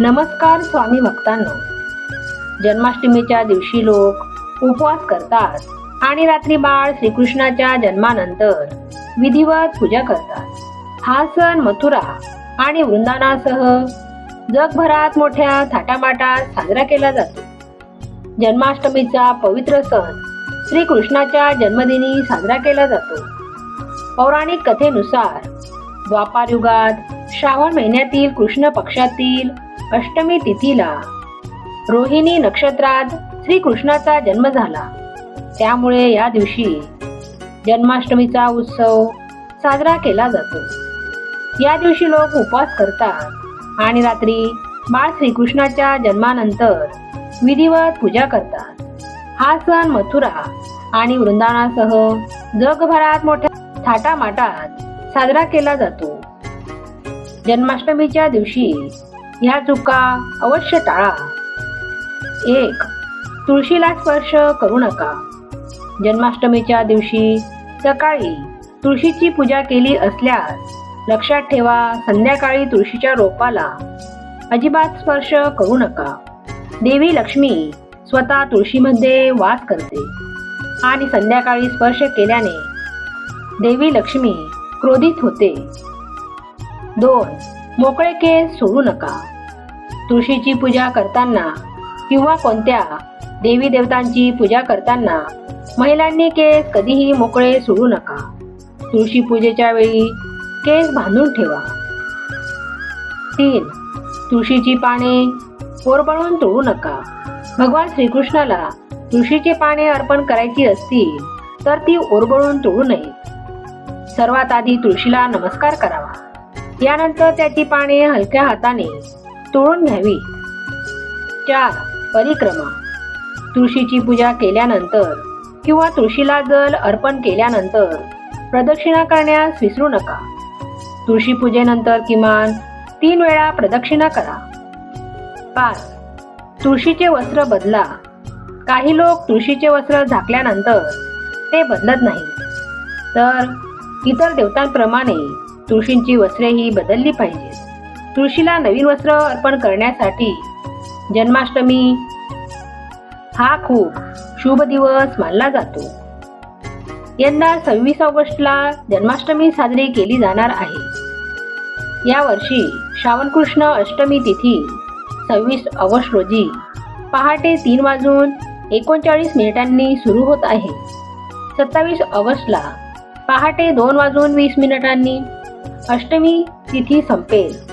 नमस्कार स्वामी भक्तांनो. जन्माष्टमीच्या दिवशी लोक उपवास करतात आणि रात्री बाळ श्रीकृष्णाच्या जन्मानंतर विधिवत पूजा करतात. हा सण मथुरा आणि वृंदानासह जगभरात मोठ्या थाटामाटात साजरा केला जातो. जन्माष्टमीचा पवित्र सण श्रीकृष्णाच्या जन्मदिनी साजरा केला जातो. पौराणिक कथेनुसार द्वापार युगात श्रावण महिन्यातील कृष्ण पक्षातील अष्टमी तिथीला. रोहिणी नक्षत्रात श्रीकृष्णाचा जन्म झाला. त्यामुळे या दिवशी जन्माष्टमीचा उत्सव साजरा केला जातो. या दिवशी लोक उपवास करतात आणि रात्री बाळ श्रीकृष्णाच्या जन्मानंतर विधिवत पूजा करतात. हा सण मथुरा आणि वृंदावनासह जगभरात मोठ्या थाटामाटात साजरा केला जातो. जन्माष्टमीच्या दिवशी ह्या चुका अवश्य टाळा. एक तुळशीला स्पर्श करू नका. जन्माष्टमीच्या दिवशी सकाळी तुळशीची पूजा केली असल्यास लक्षात ठेवा संध्याकाळी तुळशीच्या रोपाला अजिबात स्पर्श करू नका. देवी लक्ष्मी स्वतः तुळशीमध्ये वास करते आणि संध्याकाळी स्पर्श केल्याने देवी लक्ष्मी क्रोधित होते. दोन मोकळे केस सोडू नका. तुळशीची पूजा करताना किंवा कोणत्या देवी देवतांची पूजा करताना महिलांनी केस कधीही मोकळे सोडू नका. तुळशी पूजेच्या वेळी केस बांधून ठेवा. तीन तुळशीची पाने ओरबळून तोडू नका. भगवान श्रीकृष्णाला तुळशीची पाने अर्पण करायची असतील तर ती ओरबळून तोडू नये. सर्वात आधी तुळशीला नमस्कार करावा. यानंतर त्याची पाने हलक्या हाताने तोडून घ्यावी चार परिक्रमा. तुळशीची पूजा केल्यानंतर किंवा तुळशीला जल अर्पण केल्यानंतर प्रदक्षिणा करण्यास विसरू नका. तुळशी पूजेनंतर किमान तीन वेळा प्रदक्षिणा करा. पाच तुळशीचे वस्त्र बदला. काही लोक तुळशीचे वस्त्र झाकल्यानंतर ते बदलत नाही तर इतर देवतांप्रमाणे तुळशींची वस्त्रेही बदलली पाहिजेत. तुळशीला नवीन वस्त्र अर्पण करण्यासाठी जन्माष्टमी हा खूप शुभ दिवस मानला जातो. यंदा सव्वीस ऑगस्टला जन्माष्टमी साजरी केली जाणार आहे. या वर्षी श्रावणकृष्ण अष्टमी तिथी सव्वीस ऑगस्ट रोजी पहाटे तीन वाजून एकोणचाळीस मिनिटांनी सुरू होत आहे. सत्तावीस ऑगस्टला पहाटे दोन वाजून वीस मिनिटांनी अष्टमी तिथी संपेल.